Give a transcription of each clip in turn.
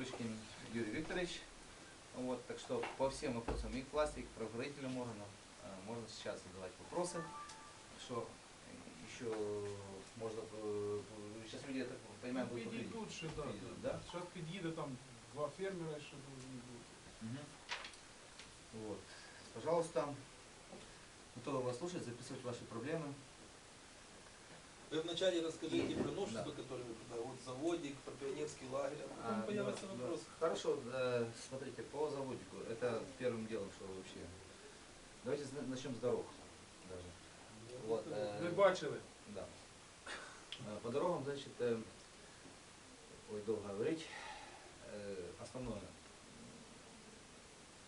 Курочкин Юрий Викторович. Вот, так что по всем вопросам и к власти, и к правоохранительным органам э, можно сейчас задавать вопросы. Что еще можно... э, Сейчас люди, я так понимаю, будут выглядеть. Підійдуть ще, да, Підійдуть, да. да? Зараз під'їде там два фермера ще повинні бути. Мгм. Вот. Пожалуйста, готовы вас слушать, записывать ваши проблемы. Вы вначале расскажите про новшества, да. которые вы туда, вот заводик, про пионерский лагерь, а потом А, появятся да, да. вопросы. Хорошо, э, смотрите, по заводику, это первым делом, что вообще. Давайте начнем с дорог даже. Вот, э, Ви бачили? Да. Э, По дорогам, значит, э, ой, долго говорить. Э, Основное.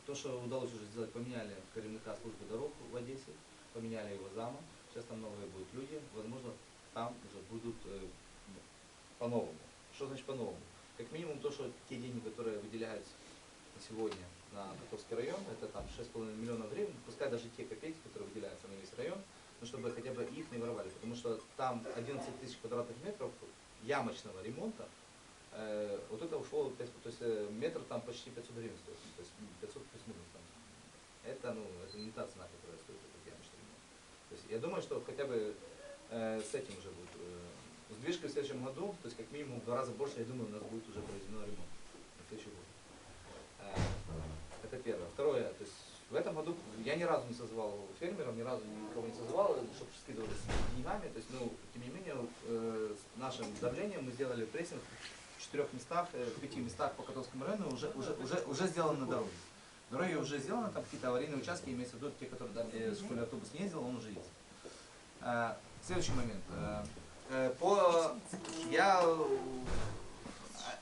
То, что удалось уже сделать, поменяли коренника службы дорог в Одессе, поменяли его зама. Сейчас там новые будут люди. Возможно, там уже будут э, ну, по-новому. Что значит по-новому? Как минимум то, что те деньги, которые выделяются сегодня на Котовский район, это там 6,5 миллионов гривен, пускай даже те копейки, которые выделяются на весь район, но чтобы хотя бы их не воровали, потому что там 11 тысяч квадратных метров ямочного ремонта, э, вот это ушло, пять- то есть э, метр там почти 500 гривен стоит, то есть м, 500 плюс-минус там. Это, ну, это не та цена, которая стоит этот ямочный ремонт. То есть я думаю, что хотя бы с этим уже будет. Э, с движкой в следующем году, то есть как минимум в два раза больше, я думаю, у нас будет уже проведено ремонт на следующий год. Э, это первое. Второе, то есть в этом году я ни разу не созвал фермеров, ни разу никого не созвал, чтобы скидывались деньгами. То есть, ну, тем не менее, э, с нашим давлением мы сделали прессинг в четырех местах, э, в пяти местах по Котовскому району уже, уже, уже, уже сделано на дороге. Дороги уже сделаны, там какие-то аварийные участки, имеется в виду те, которые э, школьный автобус не ездил, он уже есть. Следующий момент. Э, э, по, я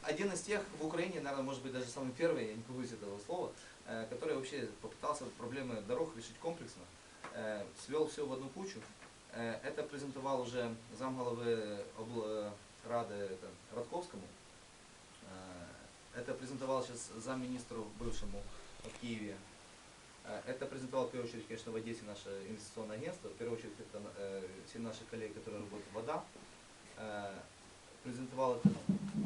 один из тех в Украине, наверное, может быть даже самый первый, я не побоюсь этого слова, э, который вообще попытался проблемы дорог решить комплексно, свел все в одну кучу. Это презентовал уже замглавы облрады это, Радковскому. Это презентовал сейчас замминистру бывшему в Киеве. Э, Это презентовал в первую очередь, конечно, в Одессе наше инвестиционное агентство. В первую очередь это э, все наши коллеги, которые работают в ВОДА. Э, Презентовал это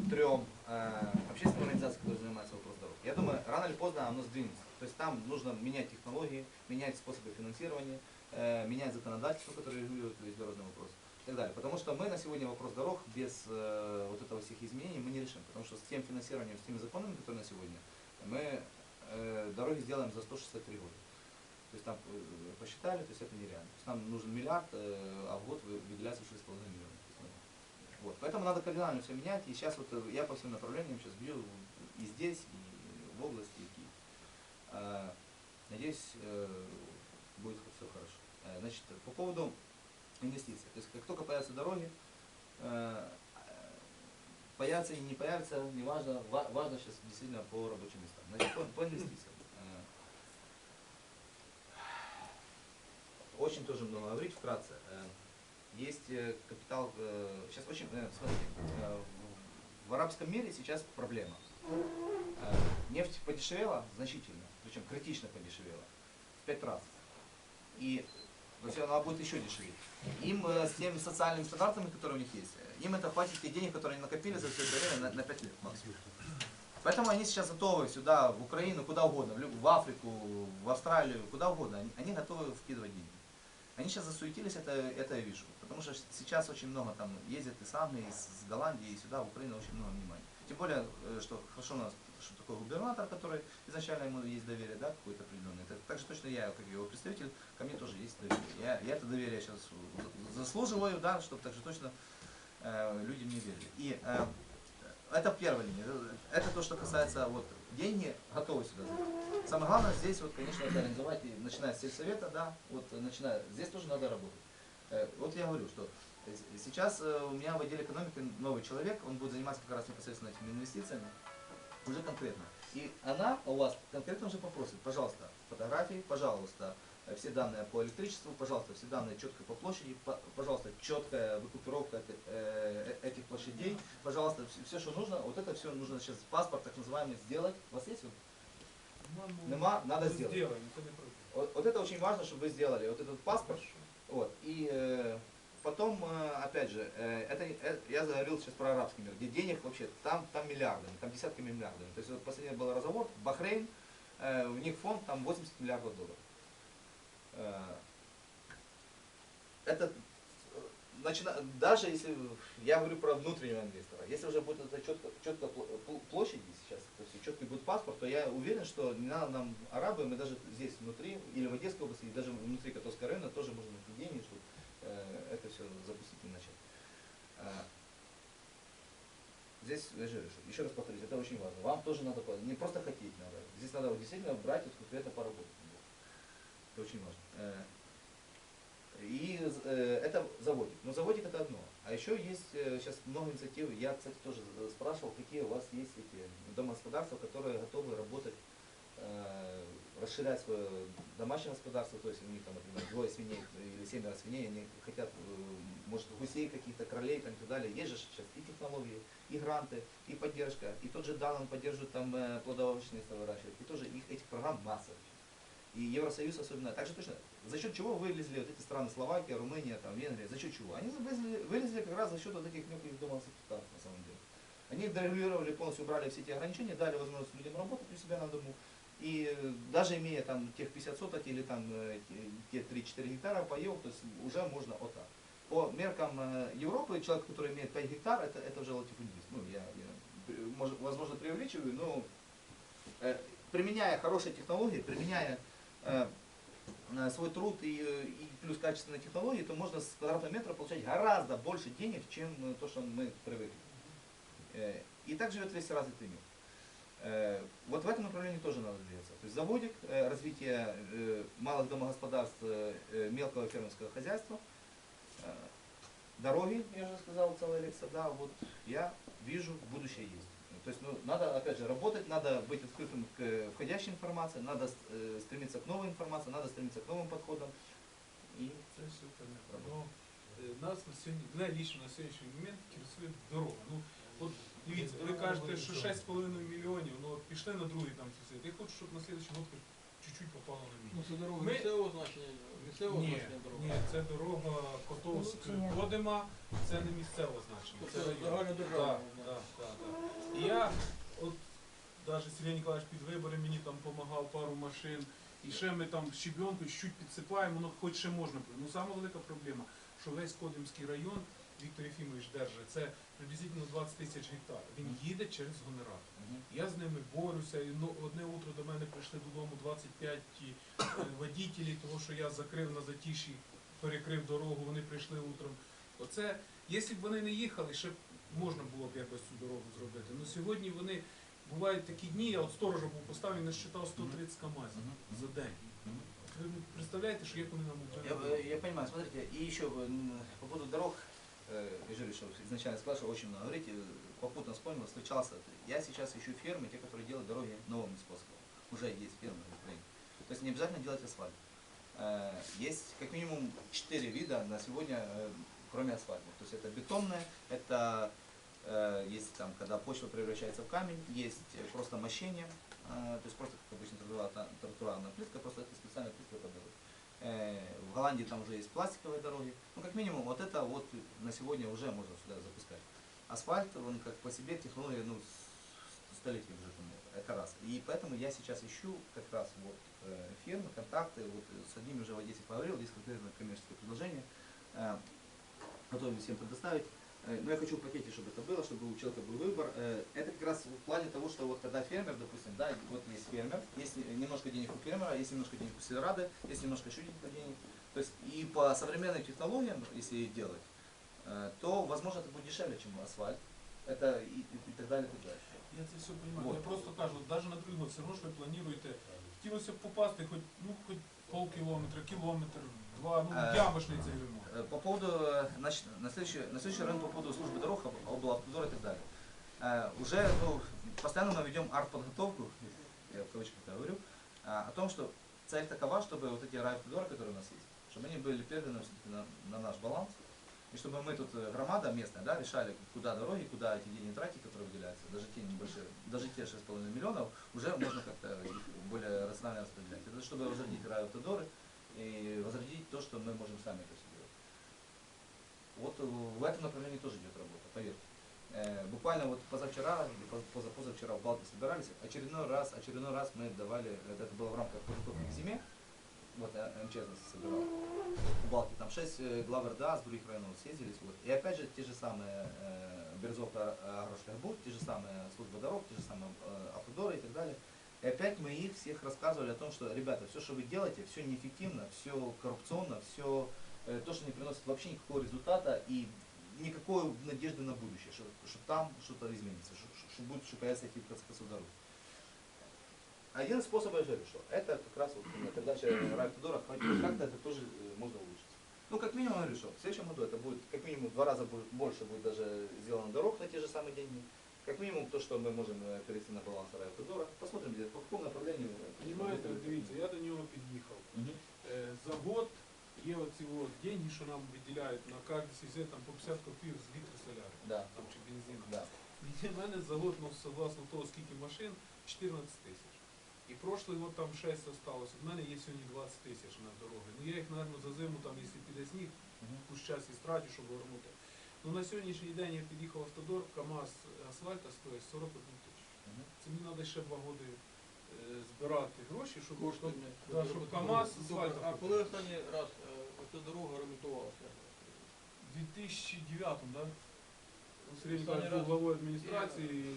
трем э, общественным организациям, которые занимаются вопросом дорог. Я думаю, рано или поздно оно сдвинется. То есть там нужно менять технологии, менять способы финансирования, э, менять законодательство, которое регулирует весь дорожный вопрос и так далее. Потому что мы на сегодня вопрос дорог без э, вот этого всех изменений мы не решим. Потому что с тем финансированием, с теми законами, которые на сегодня, мы дороги сделаем за 163 года. То есть там э, посчитали, то есть это нереально. То есть нам нужен миллиард, э, а в год вы- выделяется 6,5 миллионов. То есть, ну, Вот. Поэтому надо кардинально все менять. И сейчас вот э, я по всем направлениям сейчас бью и здесь, и в области, и в Киеве. А, Надеюсь, э, будет все хорошо. Э, Значит, по поводу инвестиций. То есть как только появятся дороги, появятся и не появятся, неважно, ва- важно сейчас действительно по рабочим местам. Значит, по, по инвестициям. Э, Очень тоже много говорить, вкратце. Э, Есть э, капитал, сейчас очень, смотрите, в- арабском мире сейчас проблема. Нефть подешевела значительно, причем критично подешевела, в пять раз. И то есть она будет еще дешевле. Им э, с теми социальными стандартами, которые у них есть, э, им это хватит тех денег, которые они накопили за все это время на, на 5 лет максимум. Поэтому они сейчас готовы сюда, в Украину, куда угодно, в, Африку, в Австралию, куда угодно, они, они готовы вкидывать деньги. Они сейчас засуетились, это, это я вижу. Потому что сейчас очень много там ездят из Англии, из, с Голландии, и сюда, в Украину, очень много внимания. Тем более, э, что хорошо у нас, что такой губернатор, который изначально ему есть доверие, да, какое-то определенное. Так же точно я, как его представитель, ко мне тоже есть доверие. Я, я это доверие сейчас заслуживаю, да, чтобы так же точно э, люди мне верили. И э, это первая линия. Это то, что касается вот деньги, готовы сюда. Самое главное здесь, вот, конечно, это организовать, и начиная с сельсовета, да, вот э, начиная, здесь тоже надо работать. Э, Вот я говорю, что сейчас э, у меня в отделе экономики новый человек, он будет заниматься как раз непосредственно этими инвестициями, уже конкретно. И она у вас конкретно уже попросит, пожалуйста, фотографии, пожалуйста, э, все данные по электричеству, пожалуйста, все данные четко по площади, по- пожалуйста, четкая выкупировка э, э, этих площадей, пожалуйста, все, что нужно, вот это все нужно сейчас паспорт так называемый сделать. У вас есть? Нема, надо сделать. Сделаем. Вот, вот это очень важно, чтобы вы сделали вот этот паспорт, вот, и потом, э, опять же, э, это, э, я заговорил сейчас про арабский мир, где денег вообще, там, там миллиардами, там десятками миллиардами. То есть вот последний был разговор, Бахрейн, у них фонд там 80 миллиардов долларов. Это начина- даже если я говорю про внутреннего инвестора, если уже будет это четко, четко пл- пл- площади сейчас, то есть четкий будет паспорт, то я уверен, что не надо нам арабы, мы даже здесь внутри, или в Одесской области, и даже внутри Котовского района тоже можно найти деньги, чтобы это все запустить и начать. Э, Здесь, еще раз повторюсь, это очень важно. Вам тоже надо, не просто хотеть надо, здесь надо действительно брать вот конкретно поработать. Это очень важно. Э, И э, это заводик. Но заводик это одно. А еще есть э, сейчас много инициатив. Я, кстати, тоже э, спрашивал, какие у вас есть эти домогосподарства, которые готовы работать, э, расширять свое домашнее господарство, то есть у них там, например, двое свиней или семеро свиней, они хотят, э, может, гусей каких-то, кролей там, и так далее. Есть же сейчас и технологии, и гранты, и поддержка, и тот же Дан, он поддерживает там э, плодоовощные выращивать, и тоже их, этих программ масса. И Евросоюз особенно. Так же точно, за счет чего вылезли вот эти страны Словакия, Румыния, там, Венгрия, за счет чего? Они вылезли, вылезли как раз за счет вот этих мелких домогосподарств на самом деле. Они дорегулировали полностью, убрали все эти ограничения, дали возможность людям работать у себя на дому. И э, даже имея там тех 50 соток или там э, те те 3-4 гектара паев, то есть уже можно вот так. По меркам э, Европы, человек, который имеет 5 гектар, это, это уже латифундист. Ну, я, я, может, возможно, преувеличиваю, но э, применяя хорошие технологии, применяя э, свой труд и, и плюс качественные технологии, то можно с квадратного метра получать гораздо больше денег, чем то, что мы привыкли. Э, И так живет весь развитый мир. Э, Вот в этом направлении тоже надо двигаться. То есть заводик, э, развитие э, малых домогосподарств, э, э, мелкого фермерского хозяйства, э, дороги, я уже сказал, целая лекция, да, вот я вижу, будущее есть. То есть, ну, надо, опять же, работать, надо быть открытым к э, входящей информации, надо э, стремиться к новой информации, надо стремиться к новым подходам. И Це все понятно. Ну, е, нас на сьогодні, мене лічно на сьогоднішній момент інтересує дорога. Ну, от дивіться, ви кажете, що 6,5 мільйонів, ну пішли на другий там сусід. Я хочу, щоб на слідчий год чуть-чуть попало на Ну, місце. це дорога Ми- місцевого значення, місцевого Ні, значення дорога. ні, це дорога Котовськ Кодима, це не місцеве значення. Це район. загальнодержавна. Так, так, так, так. І я, от, навіть Сергій Ніколаївич під вибори мені там допомагав пару машин, і ще ми там щебенку чуть підсипаємо, ну хоч ще можна. Ну саме велика проблема, що весь Кодимський район Віктор Єфімович держить, це приблизительно 20 тисяч гектар. Він їде через генератор. Я з ними борюся. І ну, одне утро до мене прийшли додому 25 ті, е, водітелі, того що я закрив на затіші, перекрив дорогу, вони прийшли утром. Оце, якщо б вони не їхали, ще б можна було б якось цю дорогу зробити. Ну сьогодні вони бувають такі дні, я от сторожа був поставив, він насчитав 130 КАМАЗів за день. Ви представляєте, що як вони нам Я, э, я понимаю, смотрите, и еще по поводу дорог, э, говорю, что изначально сказал, что очень много говорить, э, попутно вспомнил, встречался. Я сейчас ищу фермы, те, которые делают дороги новыми способами. Уже есть фермы в Украине. То есть не обязательно делать асфальт. Э, Есть как минимум четыре вида на сегодня, э, кроме асфальта. То есть это бетонное, это э, есть там, когда почва превращается в камень, есть э, просто мощение, э, то есть просто как обычно тротуарная, плитка, просто это специальная плитка. Э, В Голландии там уже есть пластиковые дороги. Ну, как минимум, вот это вот на сегодня уже можно сюда запускать. Асфальт, он как по себе технология, ну, столетий уже там, это раз. И поэтому я сейчас ищу как раз вот э, фирмы, контакты, вот э, с одними уже в Одессе поговорил, есть конкретное коммерческое предложение, э, готовы всем предоставить. Э, Но я хочу в пакете, чтобы это было, чтобы у человека был выбор. Э, Это как раз в плане того, что вот когда фермер, допустим, да, вот есть фермер, есть немножко денег у фермера, есть немножко денег у сельрады, есть немножко еще денег. То есть и по современным технологиям, если делать, э, то, возможно, это будет дешевле, чем асфальт. Это и, и- и так далее, и так далее. Я це все розумію. Вот. Я просто кажу, навіть на другий год, все одно, що ви плануєте, хотілося б попасти хоч, ну, хоч полкілометра, кілометр, два, ну, ремонт. Э, По поводу, э, значит, на следующий, на следующий район по поводу службы дорог, об- облавтодор и так далее. Э, Уже ну, постоянно мы ведем арт-подготовку, я в кавычках говорю, о том, что цель такова, чтобы вот эти райавтодоры, которые у нас есть, чтобы они были переданы на, на наш баланс, и чтобы мы тут, э, громада местная, да, решали, куда дороги, куда эти деньги тратить, которые выделяются, даже те небольшие, даже те 6,5 миллионов, уже можно как-то более рационально распределять. Это чтобы возродить райавтодоры и возродить то, что мы можем сами это все делать. Вот э, в этом направлении тоже идет работа, поверьте. Э, Буквально вот позавчера, или поз- поза- позавчера в Балте собирались, очередной раз, очередной раз мы давали, это было в рамках подготовки к зиме, вот э, МЧС нас собирал, в Балте, там шесть глав РДА с других районов съездились, вот. И опять же те же самые Березовка, Агрошляхбуд, те же самые служба дорог, те же самые автодоры и так далее. И опять мы их всех рассказывали о том, что, ребята, все, что вы делаете, все неэффективно, все коррупционно, все то, что не приносит вообще никакого результата и никакой надежды на будущее, что, что там что-то изменится, что, что- будет что появится эти дорог. Один из способов, говорю, что это как раз вот передача Райавтодора, как-то это тоже э, можно улучшить. Ну, как минимум, я говорю, что в следующем году это будет, как минимум, в два раза будет, больше будет даже сделано дорог на те же самые деньги. Как минимум, то, что мы можем э, перевести на баланс Райавтодора. Посмотрим, где- по какому направлению. э, Понімаєте, будет. дивіться, я до нього під'їхав. Мгм. Е, За год є оці от деньги, що нам виділяють на кожен сезон там по 50 копійок з літра соляри, Да, там чи бензину. да. І в мене за год, ну, согласно того, скільки машин, 14 тисяч. І прошлий год там 6 осталось. У мене є сьогодні 20 тисяч на дороги. Ну я їх, мабуть, за зиму, там, якщо піде сніг, Мгм. якусь час і страчу, щоб вернути. Ну на сьогоднішній день я під'їхав автодор, КАМАЗ асфальта стоїть 41 тисячу. Мгм. Це мені треба ще два роки е, збирати гроші, щоб, Кошти да, щоб КАМАЗ Добре, асфальта. А коли останній раз е, ця дорога ремонтувалася? В 2009, да? Сергій був главою адміністрації.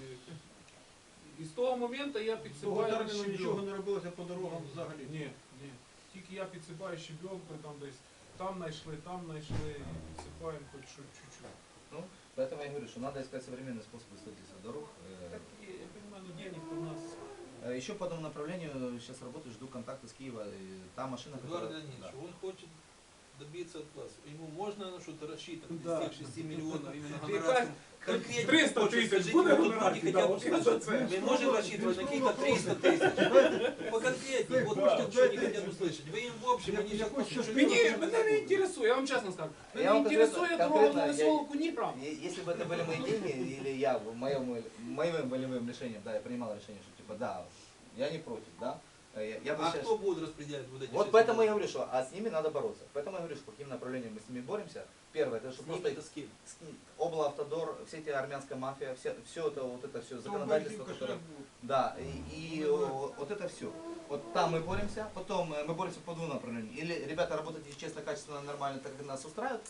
І з того моменту я підсипаю нічого не робилося по дорогам взагалі? Ні, ні. Тільки я підсипаю щебенку, там десь там знайшли, там знайшли, і підсипаємо хоч що чуть-чуть. Ну, поэтому я говорю, что надо искать современные способы строительства дорог. Э, Так, і, я розумію, ну денег у нас. э, Еще по одному направлению сейчас работаю, жду контакта с Киева. И Та машина, Эдуард которая... Леонидович, Да. он хочет добиться от вас. Ему можно на что-то рассчитывать Да. из тех 6 миллионов именно Ты гонорарским? Конкретно 300 хочет, тысяч скажите, будет вот тут гонорар? люди Да, хотят вот я услышать. за это. Мы можем рассчитывать на каких-то 300 тысяч. Поконкретнее, вот Да. что они хотят услышать. Вы им в общем, Я- они я сейчас хочу, послушают. Мені, мене не інтересує, я вам чесно скажу. Я Мене вам не конкретно- інтересує дорога конкретно на я- веселку ні грам. И Если бы это были мои деньги, или я в моем, моим волевым решением, да, я принимал решение, что типа, да, я не против, да, э, я, я бы А сейчас... кто будет распределять вот эти Вот 6 поэтому я говорю, что а с ними надо бороться. Поэтому я говорю, что каким направлением мы с ними боремся. Первое, это С что ними просто это с кем? с- облавтодор, все эти армянская мафия, все, все это, вот это все законодательство, Березівка, которое... Да, и, и о, вот это все. Вот там мы боремся, потом э, мы боремся по двум направлениям. Или ребята работаете честно, качественно, нормально, так как нас устраивает,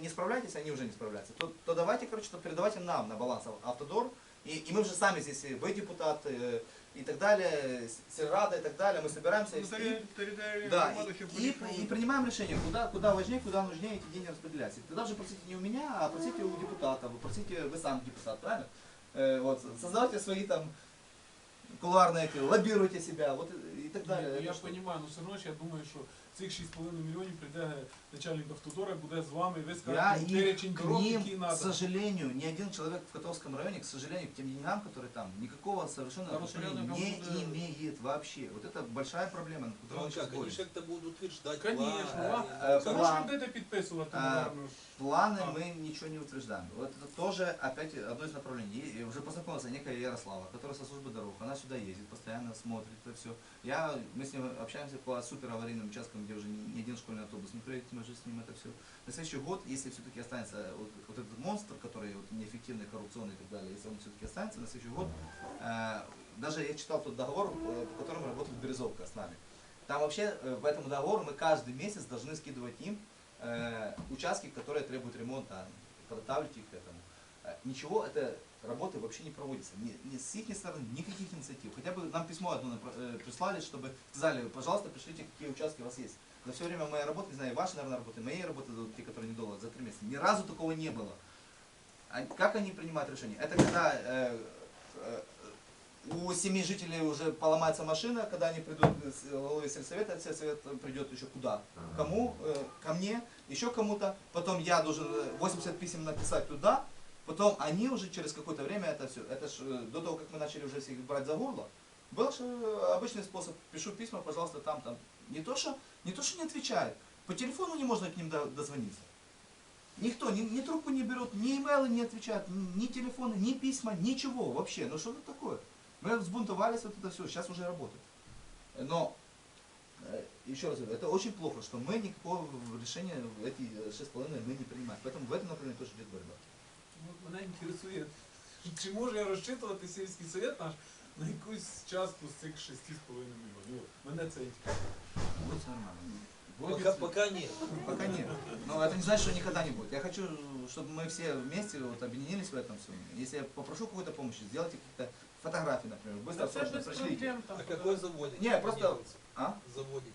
не- справляетесь, они уже не справляются. То, то давайте, короче, то передавайте нам на баланс ав- автодор. И, и мы уже сами здесь, вы депутат, э, и так далее, с- Сельрада и так далее, мы собираемся и, Ну, терри- Територіальна да, громада ще и, и, вирішувала. и принимаем решение, куда, куда важнее, куда нужнее эти деньги распределять. И Тогда уже просите не у меня, а просите у депутата, вы просите, вы сам депутат, правильно? Э, вот, создавайте свои там кулуарные, эти, лоббируйте себя, вот и, и так далее. Ні, Это я что? розумію, ну все одно ж я думаю, що цих 6,5 мільйонів прийде начальник автодора, буде з вами, і ви Я скажете, ну, их перечень к дорог, ним, які к треба. сожалению, ни один человек в Котовском районе, к сожалению, к тем деньгам, которые там, никакого совершенно Да, отношения распорядок не будет, э, имеет вообще. Вот это большая проблема, на которую Ну мы сейчас как, они боремся. же как-то будут утверждать Конечно, планы, ва- Э, Все план. одно ж будете підписувати, А, напевно ж. Планы А. мы ничего не утверждаем. Вот это тоже опять одно из направлений. И уже познакомился некая Ярослава, которая со службы дорог. Она сюда ездит, постоянно смотрит это все. Я, мы с ним общаемся по супер аварийным участкам, где уже ни, один школьный автобус не проедет, мы же с ним это все. На следующий год, если все-таки останется вот, вот этот монстр, который вот, неэффективный, коррупционный и так далее, если он все-таки останется на следующий год, э, даже я читал тот договор, э, по которому работает Березовка с нами. Там вообще э, по этому договору мы каждый месяц должны скидывать им э, участки, которые требуют ремонта, подготавливать их к этому. Э, Ничего, это работы вообще не проводится. Ни, ни с их стороны никаких инициатив. Хотя бы нам письмо одно э, прислали, чтобы сказали, пожалуйста, пришлите, какие участки у вас есть. За все время моей работы, не знаю, вашей, наверное, работы, моей работы, те, которые недолго, за три месяца, ни разу такого не было. А как они принимают решение? Это когда э, э, у семи жителей уже поломается машина, когда они придут с главой сельсовета, сельсовет придет еще куда? Кому? Э, ко мне, еще кому-то. Потом я должен э, 80 писем написать туда. Потом они уже через какое-то время это все. Это ж э, до того, как мы начали уже всех брать за горло, был же э, обычный способ. Пишу письма, пожалуйста, там, там. Не то, что, не то, что не отвечают. По телефону не можно к ним до- дозвониться. Никто ни, ни трубку не берет, ни имейлы не отвечают, ни, телефоны, ни письма, ничего вообще. Ну что это такое? Мы взбунтовались, вот это все, сейчас уже работает. Но Э, Еще раз говорю, это очень плохо, что мы никакого решения эти э, шесть с половиной мы не принимаем. Поэтому в этом направлении тоже идет борьба. От мене інтересує, чи може я розчитувати сільський совет наш на якусь частку з цих 6,5 мільйонів. От, Мене це цікавить. Будет всё нормально. Будет Пока, всё- пока нет. Пока нет. Но это не значит, что никогда не будет. Я хочу, чтобы мы все вместе вот объединились в этом всем. Если я попрошу какой-то помощи, сделайте какие-то фотографии, например, быстро, Це срочно без пришлите. проблем там. А какой заводик? Не, просто- делается? А? Заводик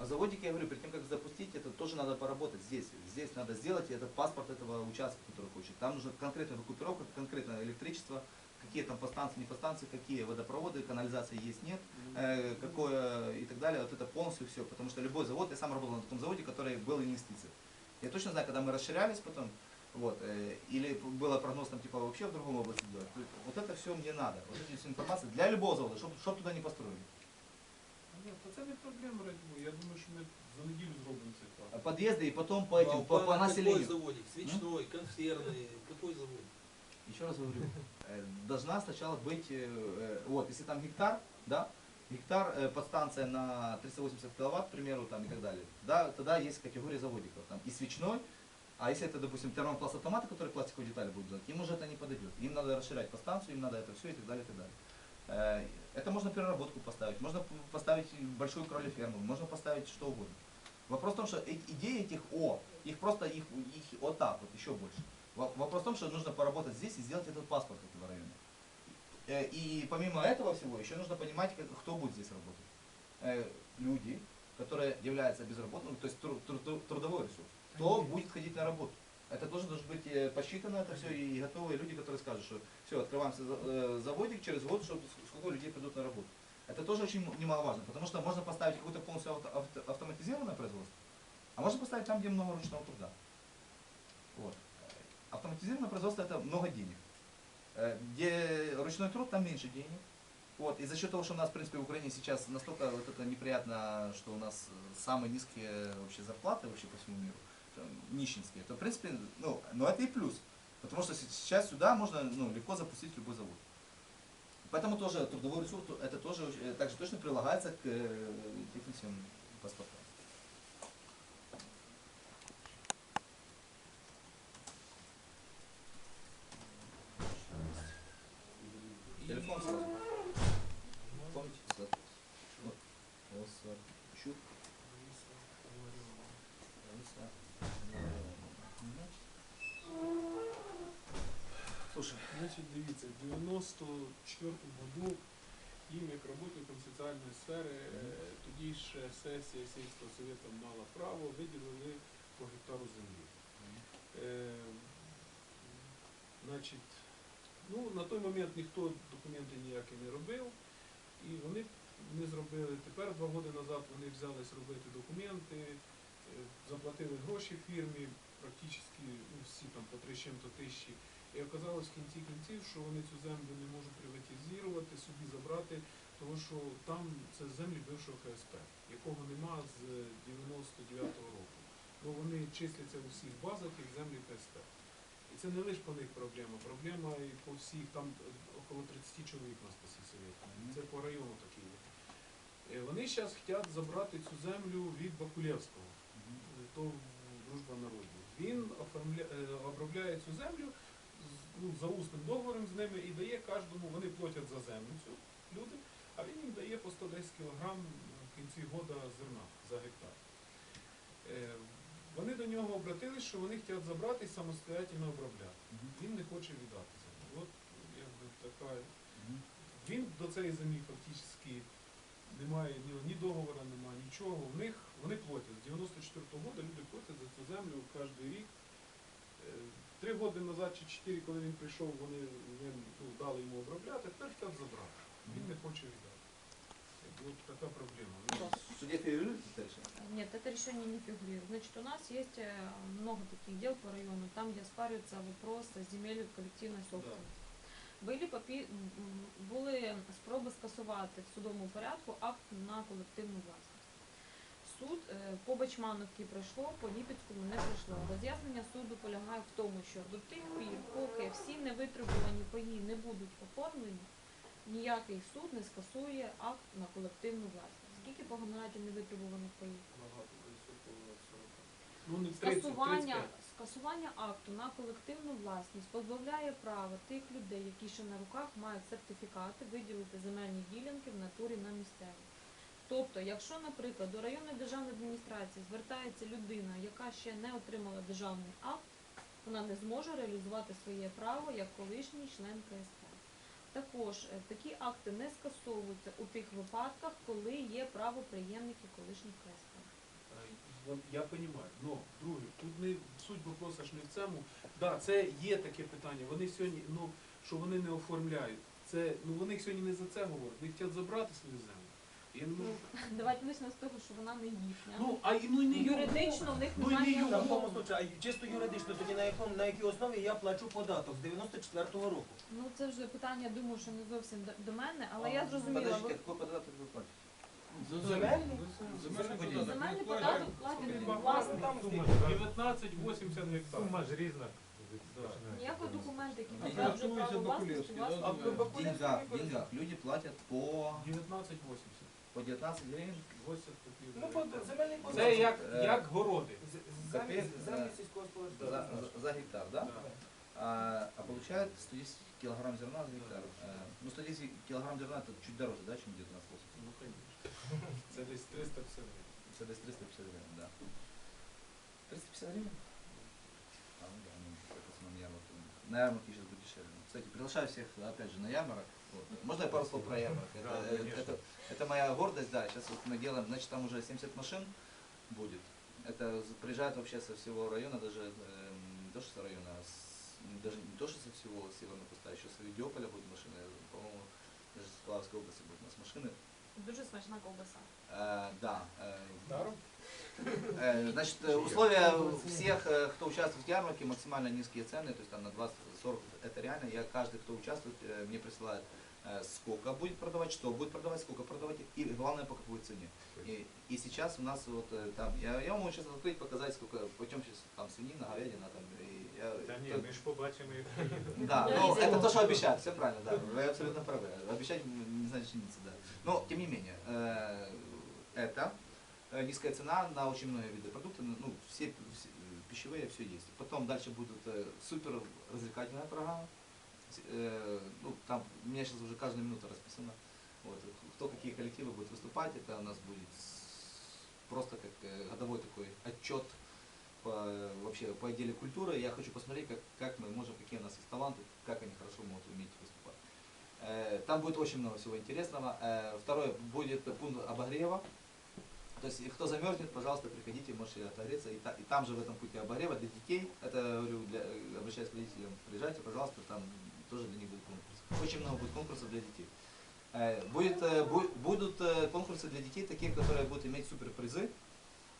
А заводик, я говорю, перед тем, как запустить, это тоже надо поработать здесь. Здесь надо сделать, и это паспорт этого участка, который хочет. Там нужна конкретная выкупировка, конкретное электричество, какие там подстанции, не подстанции, какие водопроводы, канализации есть, нет, э, какое и так далее. Вот это полностью все. Потому что любой завод, я сам работал на таком заводе, который был инвестиции. Я точно знаю, когда мы расширялись потом, вот, э, или было прогноз там типа вообще в другом области делать. Вот это все мне надо. Вот эти все информации для любого завода, чтобы туда не построили. Ні, то це не проблема, раді Бога. Я думаю, що ми за неділю зробимо цей план. Подъезды и потом по Ну, этим, а по, по какой населению. заводик? Свечной, консервный, какой заводик? Еще раз говорю, э, должна сначала быть, э, э, вот, если там гектар, да, гектар, э, подстанция на 380 киловатт, к примеру, там и так далее, да, тогда есть категория заводиков, там, и свечной, а если это, допустим, термопласт автомата, который пластиковые детали будет делать, им уже это не подойдет. Им надо расширять подстанцию, им надо это все и так далее, и так далее. Э, Это можно переработку поставить, можно поставить большую кролеферму, можно поставить что угодно. Вопрос в том, что э- идеи этих О, их просто, их, их вот так вот, еще больше. Во- Вопрос в том, что нужно поработать здесь и сделать этот паспорт этого района. Э, И помимо этого всего, еще нужно понимать, кто будет здесь работать. Э, Люди, которые являются безработными, то есть тру- тру- тру- трудовой ресурс. Кто будет ходить на работу? Это тоже должно быть э, посчитано это все и готовые люди, которые скажут, что все, открываем за- э, заводик через год, чтобы ск- сколько людей придут на работу. Это тоже очень немаловажно, потому что можно поставить какое-то полностью авто- авто- автоматизированное производство, а можно поставить там, где много ручного труда. Вот. Автоматизированное производство это много денег. Э, Где ручной труд, там меньше денег. Вот. И за счет того, что у нас, в принципе, в Украине сейчас настолько вот это неприятно, что у нас самые низкие вообще зарплаты вообще по всему миру, э, нищенские, то, в принципе, ну, но это и плюс. Потому что сейчас сюда можно ну, легко запустить любой завод. Поэтому тоже трудовой ресурс, то- это тоже э, также точно прилагается к э, всем паспортам. Телефон сразу. Дивіться, в 94-му году їм, як роботникам соціальної сфери, е, тоді ще сесія сільського совєту мала право, виділили по гектару землі. Е, значить, ну, на той момент ніхто документи ніякі не робив, і вони не зробили. Тепер, два роки назад, вони взялись робити документи, е, заплатили гроші фірмі, практично ну, всі там по 3 з чим-то тисячі. І оказалось в кінці кінців, що вони цю землю не можуть приватизувати, собі забрати, тому що там це землі бившого КСП, якого нема з 99-го року. Бо вони числяться у всіх базах як землі КСП. І це не лише по них проблема, проблема і по всіх, там е, около 30 чоловік нас по. Це по району такі. є. Е, Вони зараз хочуть забрати цю землю від Бакулєвського то дружба народів. Він е, обробляє цю землю ну, за усним договором з ними і дає кожному, вони платять за землю цю люди, а він їм дає по 110 кг в кінці года зерна за гектар. Е, Вони до нього обратились, що вони хочуть забрати і самостоятельно обробляти. Він не хоче віддати землю. От якби така. Він до цієї землі фактично немає ні, договору, немає нічого. У них вони платять. З 94-го року люди платять за цю землю кожен рік. Е, Три роки назад чи чотири, коли він прийшов, вони він, ну, дали йому обробляти, тепер хочуть забрати. Він не хоче віддати. Якби От така проблема. Ну, Судья фигурирует это решение? Нет, это решение не фигурирует. Значит, у нас есть э, много таких дел по району, там, где оспаривается вопрос земель коллективной собственности. Були, попі... м, були спроби скасувати в судовому порядку акт на колективну власність. Суд е, по Бачмановці пройшло, по Ліпецькому не пройшло. Роз'яснення суду полягає в тому, що до тих пір, поки всі невитребувані паї не будуть оформлені, ніякий суд не скасує акт на колективну власність. Скільки по гонораті невитребуваних паїв? Багато високого 40. Ну не 30, Скасування, скасування акту на колективну власність позбавляє права тих людей, які ще на руках мають сертифікати, виділити земельні ділянки в натурі на місцеві. Тобто, якщо, наприклад, до районної державної адміністрації звертається людина, яка ще не отримала державний акт, вона не зможе реалізувати своє право як колишній член КСП. Також е, такі акти не скасовуються у тих випадках, коли є правоприємники колишніх КСП. Е, Я розумію, але друге, тут не суть вопроса ж не в цьому. Да, це є таке питання. Вони сьогодні, ну що вони не оформляють. Це ну вони сьогодні не за це говорять. Вони хочуть забрати свою землю. Я не можу. Давайте почнемо з того, що вона не їхня. Ну а й- ну і не. Юридично в них Ну, і не немає. В такому случаю, а чисто юридично, тоді на якому на якій основі я плачу податок з 94-го року. Ну це вже питання, думаю, що не зовсім до, до мене, але я зрозуміла. Подождите, ви- какой податок вы платите? Земельний? Земельний Земельний податок. Земельний Ну, податок платять. платять власник. Там 19,80 гектар. Сума ж різна. Ніякого документу, який підтверджує право власності, у вас да, в. В деньгах, в деньгах люди платят по, 19,80 по 19 гривен. 80 копійок. Ну, под- земельний податок. Це як, Е, як городи. З- Землі, Капець, землі е, сільського За, господарства. за- за гектар, да? Да. А, а получают 110 килограмм зерна за гектар. Э, Ну, 110 килограмм зерна это чуть дороже, да, чем 19,80? Ну, звісно. Це десь 350 гривень. Это десь 350 гривен, да. 350 гривен? А, ну да, ну, как в основном ярмарке. На ярмарке сейчас будет дешевле. Кстати, приглашаю всех, опять же, на ярмарок. Вот. Можно я пару слов про ярмарок? Это, Да, э, конечно. это, это моя гордость, да. Сейчас вот мы делаем, значит, там уже 70 машин будет. Это приезжают вообще со всего района, даже эм, не то, что со района, а с- даже не то, что со всего Северного Куста, еще с Авидиополя будут машины, по-моему, даже с Славской области будут у нас машины. дуже смачна ковбаса. Э, да. э, Даром? Э, Значит, э, условия всех, кто участвует в ярмарке, максимально низкие цены, то есть там на 20-40, это реально. Я каждый, кто участвует, мне присылает, сколько будет продавать, что будет продавать, сколько продавать и главное по какой цене. И, и сейчас у нас вот э, там, я, я могу сейчас открыть, показать, сколько, пойдем сейчас там свинина, говядина, там, и я, ні, то- ми ж побачимо, як приїдемо. да, ну, это то, что обещают, все правильно, да, вы абсолютно правы. Обещать не значит жениться, да. Но, тем не менее, э, это э, низкая цена на очень многие виды продуктов, ну, все, все, э, пищевые, все есть. Потом дальше будут э, супер развлекательная программа. Э, ну, там у меня сейчас уже каждая минута расписана. Вот, кто какие коллективы будут выступать, это у нас будет просто как э, годовой такой отчет по, э, вообще по отделе культуры. Я хочу посмотреть, как, как мы можем, какие у нас есть таланты, как они хорошо могут уметь выступать. Э, Там будет очень много всего интересного. Э, Второе, будет пункт обогрева. То есть, кто замерзнет, пожалуйста, приходите, можете отогреться. И, та- и там же в этом пункте обогрева для детей, это говорю, для, э, обращаясь к родителям, приезжайте, пожалуйста, там тоже для них будет конкурс. Очень много будет конкурсов для детей. Э, Будет, э, бу- будут э, конкурсы для детей, такие, которые будут иметь суперпризы,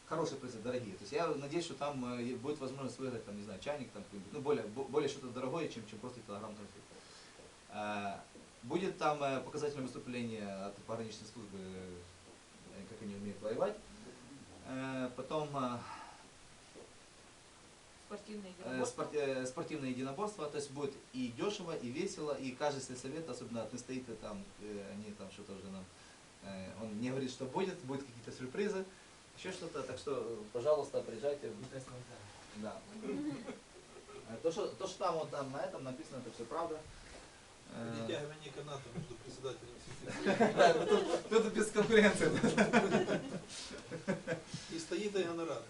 хорошие призы, дорогие. То есть я надеюсь, что там будет возможность выиграть, там, не знаю, чайник, там, ну, более, бо- более что-то дорогое, чем, чем просто килограмм конфет. Будет там показательное выступление от пограничной службы, как они умеют воевать. Потом Спортивний э, единоборство. спорт- э, спортивное единоборство, то есть будет и дешево, и весело, и каждый сельсовет, особенно от Инстаита, там, э, они там что-то уже нам, э, он не говорит, что будет, будут какие-то сюрпризы, еще что-то, так что, пожалуйста, приезжайте. Да. То, что, то, что там вот там на этом написано, это все правда. Э, Перетягивание каната между председателем и тут без конкуренции. И стоит и гонорар.